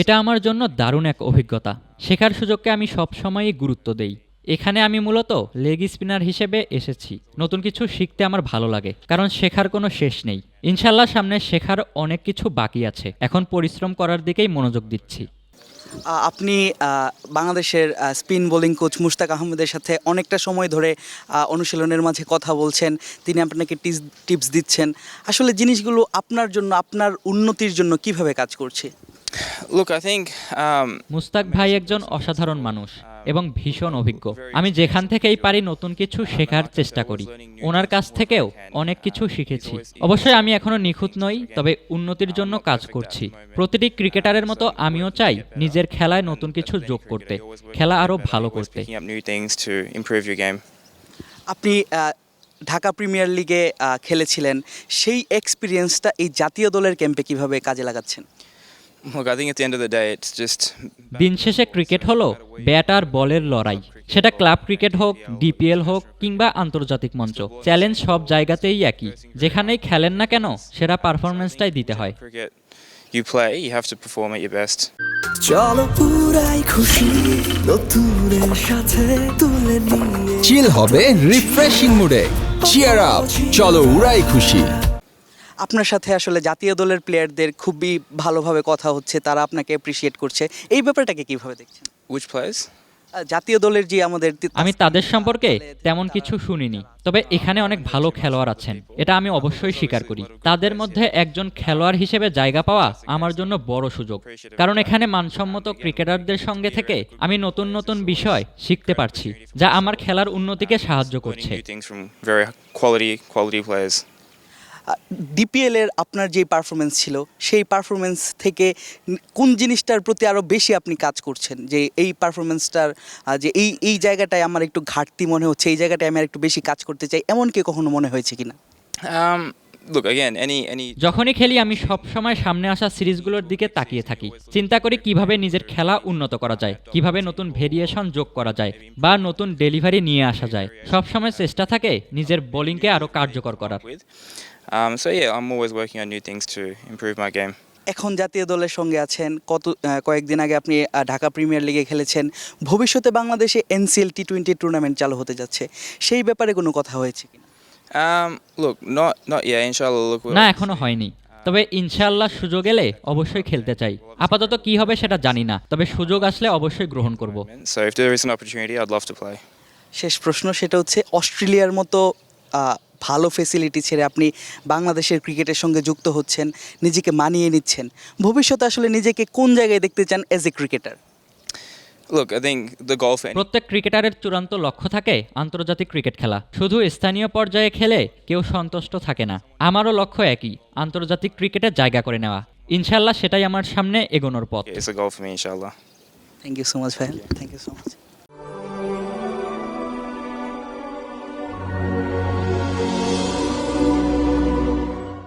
এটা আমার জন্য দারুণ এক অভিজ্ঞতা। শেখার সুযোগকে আমি সবসময়ই গুরুত্ব দেই। এখানে আমি মূলত লেগ স্পিনার হিসেবে এসেছি। নতুন কিছু শিখতে আমার ভালো লাগে কারণ শেখার কোনো শেষ নেই। ইনশাল্লাহ সামনে শেখার অনেক কিছু বাকি আছে। এখন পরিশ্রম করার দিকেই মনোযোগ দিচ্ছি। আপনি বাংলাদেশের স্পিন বোলিং কোচ মুশতাক আহমেদের সাথে অনেকটা সময় ধরে অনুশীলনের মাঝে কথা বলছেন। তিনি আপনাকে টিপস দিচ্ছেন। আসলে জিনিসগুলো আপনার জন্য আপনার উন্নতির জন্য কীভাবে কাজ করছে? Look, I think um, Mustaq ভাই একজন অসাধারণ মানুষ এবং ভীষণ অভিজ্ঞ। আমি যেখান থেকেই পারি নতুন কিছু শেখার চেষ্টা করি। ওনার কাছ থেকেও অনেক কিছু শিখেছি। অবশ্যই আমি এখনও নিখুঁত নই তবে উন্নতির জন্য কাজ করছি। প্রতিটি ক্রিকেটারের মতো আমিও চাই নিজের খেলায় নতুন কিছু যোগ করতে। খেলা আরও ভালো করতে. আপনি আহ, ঢাকা প্রিমিয়ার লিগে আহ, খেলেছিলেন। সেই এক্সপিরিয়েন্সটা এই জাতীয় দলের ক্যাম্পে কীভাবে কাজে লাগাচ্ছেন? দিন শেষে ক্রিকেট হলো ব্যাট আর বলের লড়াই। সেটা ক্লাব ক্রিকেট হোক ডিপিএল হোক কিংবা আন্তর্জাতিক মঞ্চ। চ্যালেঞ্জ সব জায়গাতেই একই। যেখানেই খেলেন না কেন সেরা পারফরমেন্সটাই দিতে হয়। Cricket you play, you have to perform at your best. চলো পুরাই খুশি নতুনের সাথে তুলে নিয়ে। চিল হবে রিফ্রেশিং মুডে চিয়ার আপ চলো উড়াই খুশি। আপনার সাথে আসলে জাতীয় দলের প্লেয়ারদের খুবই ভালোভাবে কথা হচ্ছে তারা আপনাকে অ্যাপ্রিসিয়েট করছে। এই ব্যাপারটাকে কীভাবে দেখছেন? Players? আহ, জাতীয় দলের যে আমাদের আমি তাদের সম্পর্কে তেমন কিছু শুনিনি তবে এখানে অনেক ভালো খেলোয়াড় আছেন এটা আমি অবশ্যই স্বীকার করি। তাদের মধ্যে একজন খেলোয়াড় হিসেবে জায়গা পাওয়া আমার জন্য বড় সুযোগ কারণ এখানে মানসম্মত ক্রিকেটারদের সঙ্গে থেকে আমি নতুন নতুন বিষয় শিখতে পারছি যা আমার খেলার উন্নতিকে সাহায্য করছে। New things from very quality quality players. DPL এর আপনার যে পারফরমেন্স ছিল, সেই পারফরমেন্স থেকে কোন জিনিসটার প্রতি আরও বেশি আপনি কাজ করছেন যে এই পারফরমেন্সটার যে এই এই জায়গাটায় আমার একটু ঘাটতি মনে হচ্ছে, এই জায়গাটায় আমি একটু বেশি কাজ করতে চাই, এমন কি কখনো মনে হয়েছে কিনা look again, any any যখনই খেলি আমি সব সময় সামনে আসা সিরিজগুলোর দিকে তাকিয়ে থাকি। চিন্তা করি কীভাবে নিজের খেলা উন্নত করা যায় কীভাবে নতুন ভেরিয়েশন যোগ করা যায় বা নতুন ডেলিভারি নিয়ে আসা যায়। সব সময় চেষ্টা থাকে নিজের বোলিংকে আরও কার্যকর করার. Um, so yeah, I'm always working on new things to improve my game. এখন জাতীয় দলের সঙ্গে আছেন কত কয়েকদিন আগে আপনি ঢাকা প্রিমিয়ার লিগে খেলেছেন। ভবিষ্যতে বাংলাদেশে এনসিএল টি টোয়েন্টি টুর্নামেন্ট চালু হতে যাচ্ছে। সেই ব্যাপারে কোনো কথা হয়েছে কিনা? Um, look, not not yet. Inshallah, look. we'll- না এখনও হয়নি তবে ইনশাআল্লাহ সুযোগ এলে অবশ্যই খেলতে চাই আপাতত কি হবে সেটা জানি না তবে সুযোগ আসলে অবশ্যই গ্রহণ করব So if there is an opportunity, I'd love to play. শেষ প্রশ্ন সেটা হচ্ছে অস্ট্রেলিয়ার মতো আহ, ভালো ফেসিলিটি ছেড়ে আপনি বাংলাদেশের ক্রিকেটের সঙ্গে যুক্ত হচ্ছেন নিজেকে মানিয়ে নিচ্ছেন ভবিষ্যতে আসলে নিজেকে কোন জায়গায় দেখতে চান এজ এ ক্রিকেটার প্রত্যেক ক্রিকেটারের চূড়ান্ত লক্ষ্য থাকে আন্তর্জাতিক ক্রিকেট খেলা। শুধু স্থানীয় পর্যায়ে খেলে কেউ সন্তুষ্ট থাকে না। আমারও লক্ষ্য একই আন্তর্জাতিক ক্রিকেটে জায়গা করে নেওয়া। ইনশাল্লাহ সেটাই আমার সামনে এগোনোর পথ. থ্যাংক ইউ সো মাচ ভাই। Thank you so much